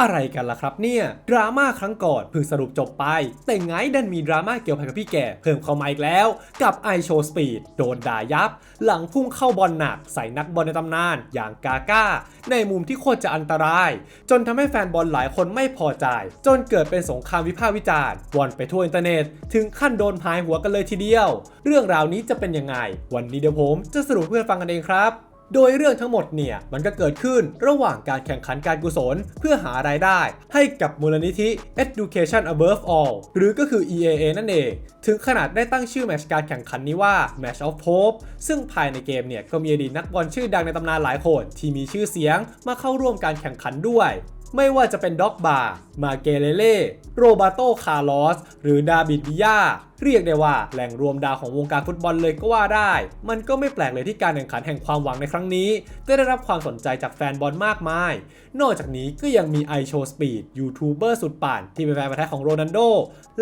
อะไรกันล่ะครับเนี่ยดราม่าครั้งก่อนเพิ่งสรุปจบไป แต่ไงดันมีดราม่าเกี่ยวกับพี่แก่เพิ่มเข้ามาอีกแล้ว กับ i Show Speed โดนด่ายับ หลังพุ่งเข้าบอลหนักใส่นักบอลในตำนาน อย่างกาก้า ในมุมที่โคตรจะอันตราย จนทำให้แฟนบอลหลายคนไม่พอใจ จนเกิดเป็นสงครามวิพากษ์วิจารณ์วอนไปทั่วอินเทอร์เน็ต ถึงขั้นโดนพายหัวกันเลยทีเดียว เรื่องราวนี้จะเป็นยังไง วันนี้เดี๋ยวผมจะสรุปเพื่อนฟังกันเองครับ โดยเรื่องทั้งหมดเนี่ยมันก็เกิดขึ้นระหว่างการแข่งขันการกุศล เพื่อหารายได้ ให้กับมูลนิธิ Education Above All หรือก็คือ EAA นั่นเอง ถึงขนาดได้ตั้งชื่อแมชการแข่งขันนี้ว่า Match of Hope ซึ่งภายในเกมเนี่ยก็มีอดีตนักบอลชื่อดังในตำนานหลายคนที่มีชื่อเสียงมาเข้าร่วมการแข่งขันด้วย ไม่ว่าจะเป็นด็อกบาร์มาเกเลเล่โรบาโตคาร์ลอส หรือดาบิดวิยาเรียกได้ว่าแหล่งรวมดาวของวงการฟุตบอลเลยก็ว่าได้ มันก็ไม่แปลกเลยที่การแข่งขันแห่งความหวังในครั้งนี้ก็ได้รับความสนใจจากแฟนบอลมากมาย นอกจากนี้ก็ยังมี i Show Speed ยูทูบเบอร์สุดป่านที่เป็นแฟนพันธุ์แท้ของโรนัลโด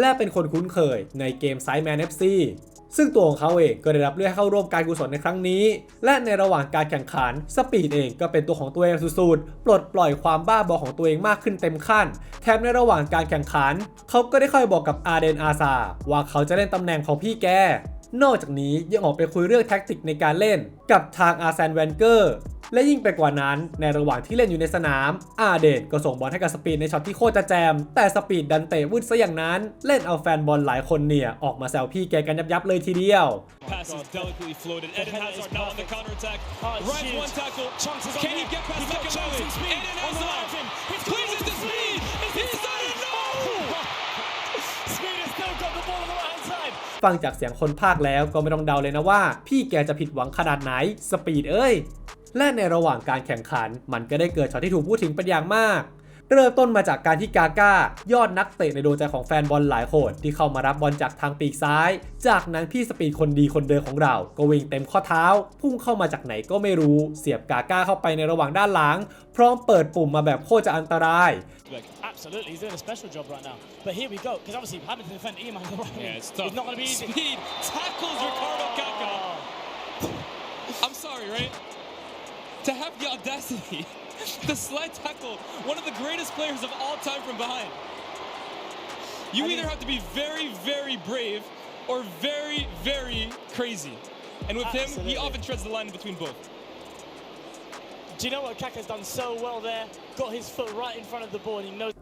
และเป็นคนคุ้นเคยในเกมไซแมน FC ซึ่ ซึ่งตัวของเขาเองก็ได้รับเลือกให้เข้าร่วมการกุศลในครั้งนี้ และในระหว่างการแข่งขันสปีดเองก็เป็นตัวของตัวเองสุดๆปลดปล่อยความบ้าบอของตัวเองมากขึ้นเต็มขั้น แถมในระหว่างการแข่งขัน เขาก็ได้ค่อยบอกกับอาเดนอาซาว่าเขาจะเล่นตำแหน่งของพี่แกนอกจากนี้ยังออกไปคุยเรื่องแท็กติกในการเล่น กับทางอาร์แซนแวนเกอร์ และยิ่งไปกว่านั้นในระหว่างที่เล่นอยู่ในสนาม อาเดนก็ส่งบอลให้กับสปีดในช็อตที่โคตรจะแจม แต่สปีดดันเตะวุ่นซะอย่างนั้น เล่นเอาแฟนบอลหลายคนเนี่ย ออกมาแซวพี่แกกันยับยับเลยทีเดียวฟังจากเสียงคนภาคแล้วก็ไม่ต้องเดาเลยนะว่า พี่แกจะผิดหวังขนาดไหน สปีดเอ้ย และในระหว่างการแข่งขัน มันก็ได้เกิดช็อตที่ถูกพูดถึงเป็นอย่างมาก เริ่มต้นมาจากการที่กาก้ายอดนักเตะในดวงใจของแฟนบอลหลายคนที่เข้ามารับบอลจากทางปีกซ้าย จากนั้นพี่สปีดคนดีคนเดิมของเรา ก็วิ่งเต็มข้อเท้า พุ่งเข้ามาจากไหนก็ไม่รู้ เสียบกาก้าเข้าไปในระหว่างด้านหลัง พร้อมเปิดปุ่มมาแบบโคตรจะอันตราย Like, Absolutely, he's doing a special job right now. But here we go, because obviously having to defend Iman on the right yeah, wing it's tough. is not going to be easy. Speed tackles Ricardo Kaka. Oh. I'm sorry, right? To have the audacity, the slide tackle one of the greatest players of all time from behind. You I either mean- have to be very, very brave or very, very crazy. And with him, he often treads the line between both.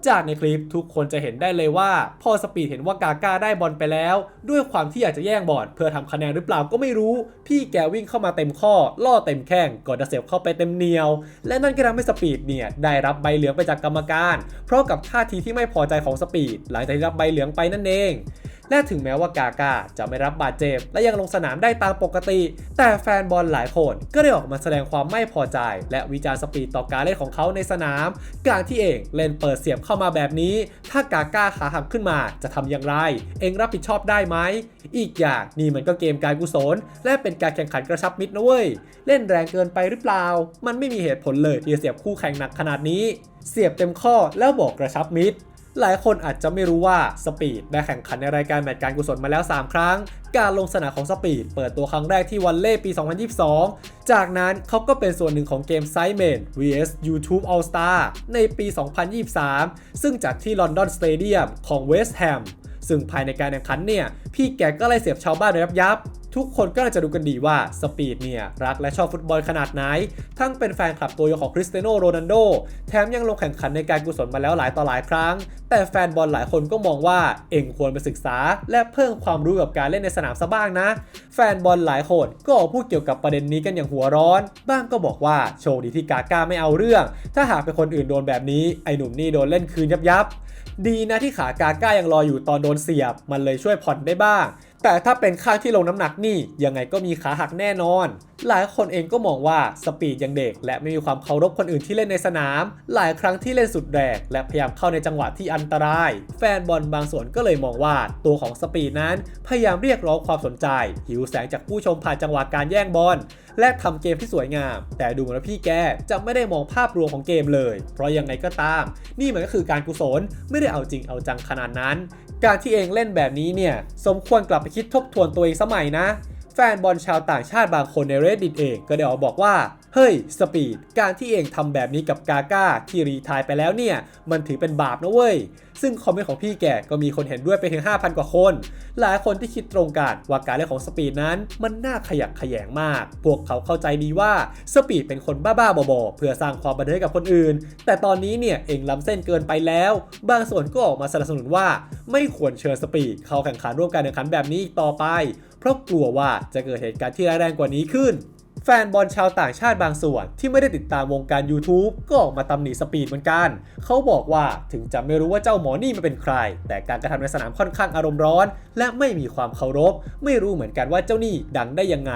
จากในคลิปทุกคนจะเห็นได้เลยว่า พอสปีดเห็นว่ากาก้าได้บอลไปแล้ว ด้วยความที่อยากจะแย่งบอลเพื่อทำคะแนนหรือเปล่าก็ไม่รู้ พี่แกวิ่งเข้ามาเต็มข้อ ล่อเต็มแข้งก่อนจะเสียบเข้าไปเต็มเหนียว และนั่นก็ทำให้สปีดเนี่ยได้รับใบเหลืองไปจากกรรมการ เพราะกับท่าทีที่ไม่พอใจของสปีดหลังจากที่รับใบเหลืองไปนั่นเอง และถึงแม้ว่ากาก้าจะไม่รับบาดเจ็บ และยังลงสนามได้ตามปกติ แต่แฟนบอลหลายคนก็ได้ออกมาแสดงความไม่พอใจ และวิจารณ์สปีดต่อการเล่นของเขาในสนาม การที่เองเล่นเปิดเสียบเข้ามาแบบนี้ ถ้ากาก้าขาหักขึ้นมาจะทำอย่างไร เองรับผิดชอบได้ไหม อีกอย่างนี่มันก็เกมการกุศล และเป็นการแข่งขันกระชับมิตรนะเว้ย เล่นแรงเกินไปหรือเปล่า มันไม่มีเหตุผลเลยที่จะเสียบคู่แข่งหนักขนาดนี้ เสียบเต็มข้อแล้วบอกกระชับมิตร หลายคนอาจจะไม่รู้ว่าสปีดได้แข่งขันในรายการแมตช์การกุศลมาแล้ว 3 ครั้ง การลงสนามของสปีดเปิดตัวครั้งแรกที่วันเล่ปี 2022 จากนั้นเขาก็เป็นส่วนหนึ่งของเกมไซเมน vs YouTube All Star ในปี 2023 ซึ่งจัดที่ลอนดอนสเตเดียมของเวสต์แฮมซึ่งภายในการแข่งขันเนี่ย พี่แกก็ไล่เสียบชาวบ้านยับยับ ทุกคนก็น่าจะดูกันดีว่าสปีดเนี่ยรักและชอบฟุตบอลขนาดไหน ทั้งเป็นแฟนคลับตัวยงของคริสเตียโนโรนัลโด แถมยังลงแข่งขันในการกุศลมาแล้วหลายต่อหลายครั้ง แต่แฟนบอลหลายคนก็มองว่าเองควรไปศึกษา และเพิ่มความรู้กับการเล่นในสนามซะบ้างนะ แฟนบอลหลายคนก็พูดเกี่ยวกับประเด็นนี้กันอย่างหัวร้อน บ้างก็บอกว่าโชคดีที่กาก้าไม่เอาเรื่อง ถ้าหากเป็นคนอื่นโดนแบบนี้ไอ้หนุ่มนี่โดนเล่นคืนยับยับดีนะที่ขากาก้ายังรออยู่ตอนโดนเสียบ มันเลยช่วยผ่อนได้บ้าง แต่ถ้าเป็นข้างที่ลงน้ำหนักนี่ยังไงก็มีขาหักแน่นอน หลายคนเองก็มองว่าสปีดยังเด็ก และไม่มีความเคารพคนอื่นที่เล่นในสนาม หลายครั้งที่เล่นสุดแรงและพยายามเข้าในจังหวะที่อันตราย แฟนบอลบางส่วนก็เลยมองว่าตัวของสปีดนั้นพยายามเรียกร้องความสนใจ หิวแสงจากผู้ชมผ่านจังหวะการแย่งบอลและทำเกมที่สวยงาม แต่ดูเหมือนว่าพี่แกจะไม่ได้มองภาพรวมของเกมเลย เพราะยังไงก็ตาม นี่มันก็คือการกุศลไม่ได้เอาจริงเอาจังขนาดนั้น การที่เองเล่นแบบนี้เนี่ยสมควรกลับไปคิดทบทวนตัวเองสมัยนะ แฟนบอลชาวต่างชาติบางคนใน Reddit เองก็ได้ออกบอกว่า เฮ้ยสปีดการที่เองทำแบบนี้กับกาก้าที่รีทายไปแล้วเนี่ย มันถือเป็นบาปนะเว้ย ซึ่งคอมเมนต์ของพี่แกก็มีคนเห็นด้วยไปถึง 5,000 กว่าคน หลายคนที่คิดตรงกันว่าการเล่นของสปีดนั้นมันน่าขยักขยงมาก พวกเขาเข้าใจดีว่าสปีดเป็นคนบ้าๆบอๆเพื่อสร้างความบันเทิงกับคนอื่น แต่ตอนนี้เนี่ยเองล้ำเส้นเกินไปแล้ว บางส่วนก็ออกมาสนับสนุนว่า ไม่ควรเชิญสปีดเข้าแข่งขันร่วมการแข่งขันแบบนี้อีกต่อไป เพราะกลัวว่าจะเกิดเหตุการณ์ที่ร้ายแรงกว่านี้ขึ้น แฟนบอลชาวต่างชาติบางส่วนที่ไม่ได้ติดตามวงการ YouTube ก็ออกมาตำหนิสปีดเหมือนกัน เขาบอกว่าถึงจะไม่รู้ว่าเจ้าหมอนี่มันเป็นใคร แต่การกระทำในสนามค่อนข้างอารมณ์ร้อน และไม่มีความเคารพ ไม่รู้เหมือนกันว่าเจ้านี่ดังได้ยังไง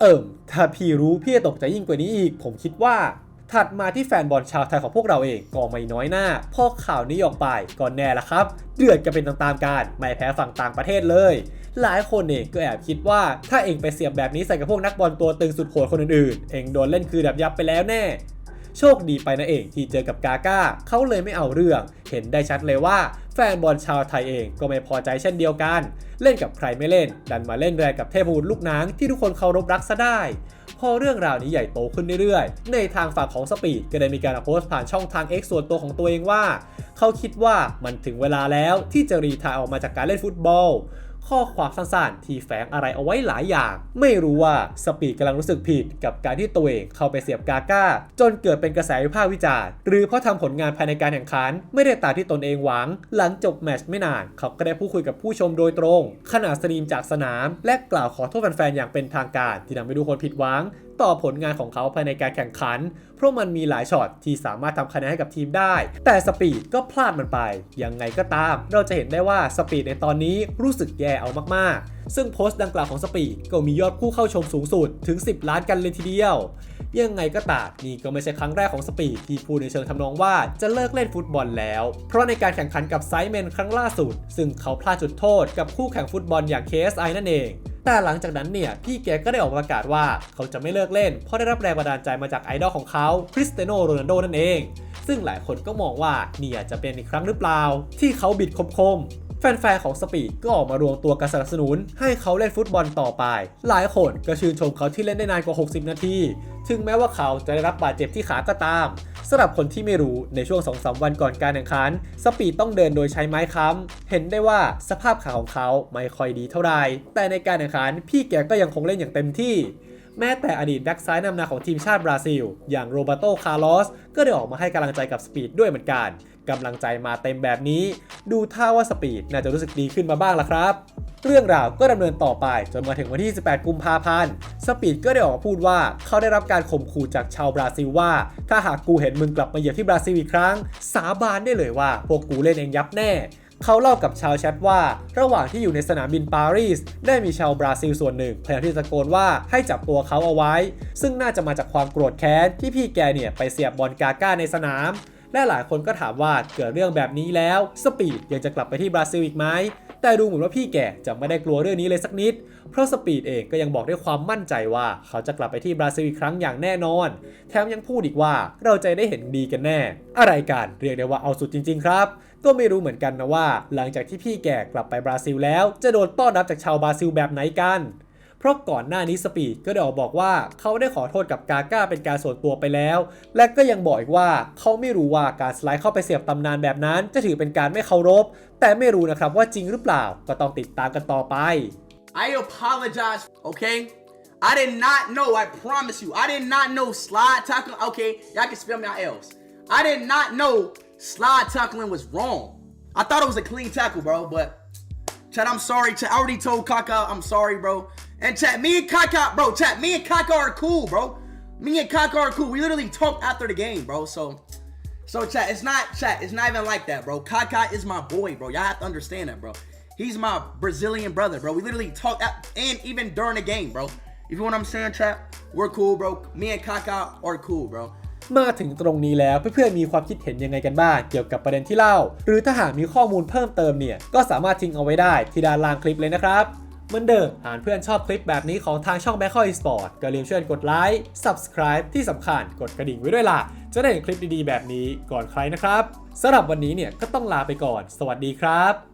เอิ่ม ถ้าพี่รู้พี่จะตกใจยิ่งกว่านี้อีก ผมคิดว่าถัดมาที่แฟนบอลชาวไทยของพวกเราเองก็ไม่น้อยหน้าพอข่าวนี้ออกไปก็แน่ละครับ เดือดกันเป็นตามๆกัน ไม่แพ้ฝั่งต่างประเทศเลย หลายคนเองก็แอบคิดว่าถ้าเองไปเสียบแบบนี้ใส่กับพวกนักบอลตัวตึงสุดโหดคนอื่นๆ เองโดนเล่นคือดับยับไปแล้วแน่โชคดีไปนะเองที่เจอกับกาก้าเขาเลยไม่เอาเรื่อง เห็นได้ชัดเลยว่า แฟนบอลชาวไทยเองก็ไม่พอใจเช่นเดียวกัน เล่นกับใครไม่เล่น ดันมาเล่นแรงกับเทพบุตรลูกนังที่ทุกคนเคารพรักซะได้ พอเรื่องราวนี้ใหญ่โตขึ้นเรื่อยๆ ในทางฝั่งของสปีดก็ได้มีการโพสต์ผ่านช่องทาง X ส่วนตัวของตัวเองว่า เขาคิดว่ามันถึงเวลาแล้วที่จะรีทายออกมาจากการเล่นฟุตบอล ข้อความสั้นๆ ที่แฝงอะไรเอาไว้หลายอย่าง ไม่รู้ว่าสปีดกำลังรู้สึกผิดกับการที่ตัวเองเข้าไปเสียบกาก้า จนเกิดเป็นกระแสวิพากษ์วิจารณ์หรือเพราะทำผลงานภายในการแข่งขัน ไม่ได้ตามที่ตนเองหวัง หลังจบแมตช์ไม่นาน เขาก็ได้พูดคุยกับผู้ชมโดยตรง ขณะสตรีมจากสนาม และกล่าวขอโทษแฟนๆอย่างเป็นทางการ ที่ทำให้ทุกคนผิดหวัง ต่อผลงานของเขาภายในการแข่งขัน เพราะมันมีหลายช็อตที่สามารถทำคะแนนให้กับทีมได้ แต่สปีดก็พลาดมันไป ยังไงก็ตาม เราจะเห็นได้ว่าสปีดในตอนนี้รู้สึกแย่เอามากๆ ซึ่งโพสต์ดังกล่าวของสปีดก็มียอดผู้เข้าชมสูงสุดถึง 10 ล้านกันเลยทีเดียวยังไงก็ตามนี่ก็ไม่ใช่ครั้งแรกของสปีดที่พูดในเชิงทำนองว่าจะเลิกเล่นฟุตบอลแล้ว เพราะในการแข่งขันกับไซเมนครั้งล่าสุด ซึ่งเขาพลาดจุดโทษกับคู่แข่งฟุตบอลอย่าง KSI นั่นเอง แต่หลังจากนั้นเนี่ย พี่แกก็ได้ออกประกาศว่าเขาจะไม่เลิกเล่น เพราะได้รับแรงบันดาลใจมาจากไอดอลของเขาคริสเตียโนโรนัลโดนั่นเอง ซึ่งหลายคนก็มองว่านี่อาจจะเป็นอีกครั้งหรือเปล่า ที่เขาบิดคมๆ แฟนๆของสปีดก็ออกมารวมตัวกันสนับสนุน ให้เขาเล่นฟุตบอลต่อไป หลายคนก็ชื่นชมเขาที่เล่นได้นานกว่า 60 นาที ถึงแม้ว่าเขาจะได้รับบาดเจ็บที่ขาก็ตามสำหรับคนที่ไม่รู้ในช่วง 2-3 วันก่อนการแข่งขัน สปีดต้องเดินโดยใช้ไม้ค้ำ เห็นได้ว่าสภาพขาของเขาไม่ค่อยดีเท่าไหร่แต่ในการแข่งขันพี่แกก็ยังคงเล่นอย่างเต็มที่ แม้แต่อดีตแบ็กซ้ายนำนาของทีมชาติบราซิล อย่างโรบัโต คาร์ลอส ก็ได้ออกมาให้กำลังใจกับสปีดด้วยเหมือนกัน กำลังใจมาเต็มแบบนี้ ดูท่าว่าสปีดน่าจะรู้สึกดีขึ้นมาบ้างละครับ เรื่องราวก็ดำเนินต่อไปจนมาถึงวันที่ 18 กุมภาพันธ์สปีดก็ได้ออกมาพูดว่าเขาได้รับการข่มขู่จากชาวบราซิลว่า ถ้าหากกูเห็นมึงกลับมาเหยียบที่บราซิลอีกครั้ง สาบานได้เลยว่า พวกกูเล่นเองยับแน่เขาเล่ากับชาวแชทว่า ระหว่างที่อยู่ในสนามบินปารีส ได้มีชาวบราซิลส่วนหนึ่งพยายามที่จะตะโกนว่าให้จับตัวเขาเอาไว้ ซึ่งน่าจะมาจากความโกรธแค้นที่พี่แกเนี่ยไปเสียบบอลกาก้าในสนาม และหลายคนก็ถามว่าเกิดเรื่องแบบนี้แล้วสปีดยังจะกลับไปที่บราซิลอีกไหมแต่ดูเหมือนว่าพี่แกจะไม่ได้กลัวเรื่องนี้เลยสักนิด เพราะสปีดเองก็ยังบอกด้วยความมั่นใจว่า เขาจะกลับไปที่บราซิลอีกครั้งอย่างแน่นอน แถมยังพูดอีกว่าเราจะได้เห็นดีกันแน่ อะไรกันเรียกได้ว่าเอาสุดจริง ๆ ครับ ก็ไม่รู้เหมือนกันนะว่า หลังจากที่พี่แกกลับไปบราซิลแล้ว จะโดนต้อนรับจากชาวบราซิลแบบไหนกัน เพราะก่อนหน้านี้สปีดก็ได้ออกบอกว่าเขาได้ขอโทษกับกาก้าเป็นการส่วนตัวไปแล้ว และก็ยังบอกอีกว่าเขาไม่รู้ว่าการสไลด์เข้าไปเสียบตำนานแบบนั้น จะถือเป็นการไม่เคารพ แต่ไม่รู้นะครับว่าจริงหรือเปล่าก็ต้องติดตามกันต่อไป I apologize, okay? I did not know, I promise you. I did not know slide tackling. Okay, y'all can spell me out L's. I did not know slide tackling was wrong. I thought it was a clean tackle, bro, but Chad, I'm sorry. Chad, I already told Kaka I'm sorry, bro. And Chad, me and Kaka, bro, Chad, me and Kaka are cool, bro. Me and Kaka are cool. We literally talked after the game, bro. So, so Chad, it's not Chad, it's not even like that, bro. Kaka is my boy, bro. Y'all have to understand that, bro. He's my Brazilian brother, bro. We literally talked at, and even during the game, bro. You know what I'm saying, Chad? We're cool, bro. Me and Kaka are cool, bro. มาถึงตรงนี้แล้วเพื่อนๆมีความคิดเห็นยังไงกันบ้างเกี่ยวกับประเด็นที่เล่า หรือถ้าหากมีข้อมูลเพิ่มเติมเนี่ย ก็สามารถทิ้งเอาไว้ได้ที่ด้านล่างคลิปเลยนะครับ เหมือนเดิมหากเพื่อนชอบคลิปแบบนี้ของทางช่อง b a c k o Esport ก็อย่าลืมช่วยกดไลค์ Subscribe ที่สำคัญกดกระดิ่งไว้ด้วยล่ะ จะได้เห็นคลิปดีๆแบบนี้ก่อนใครนะครับสำหรับวันนี้เนี่ยก็ต้องลาไปก่อน สวัสดีครับ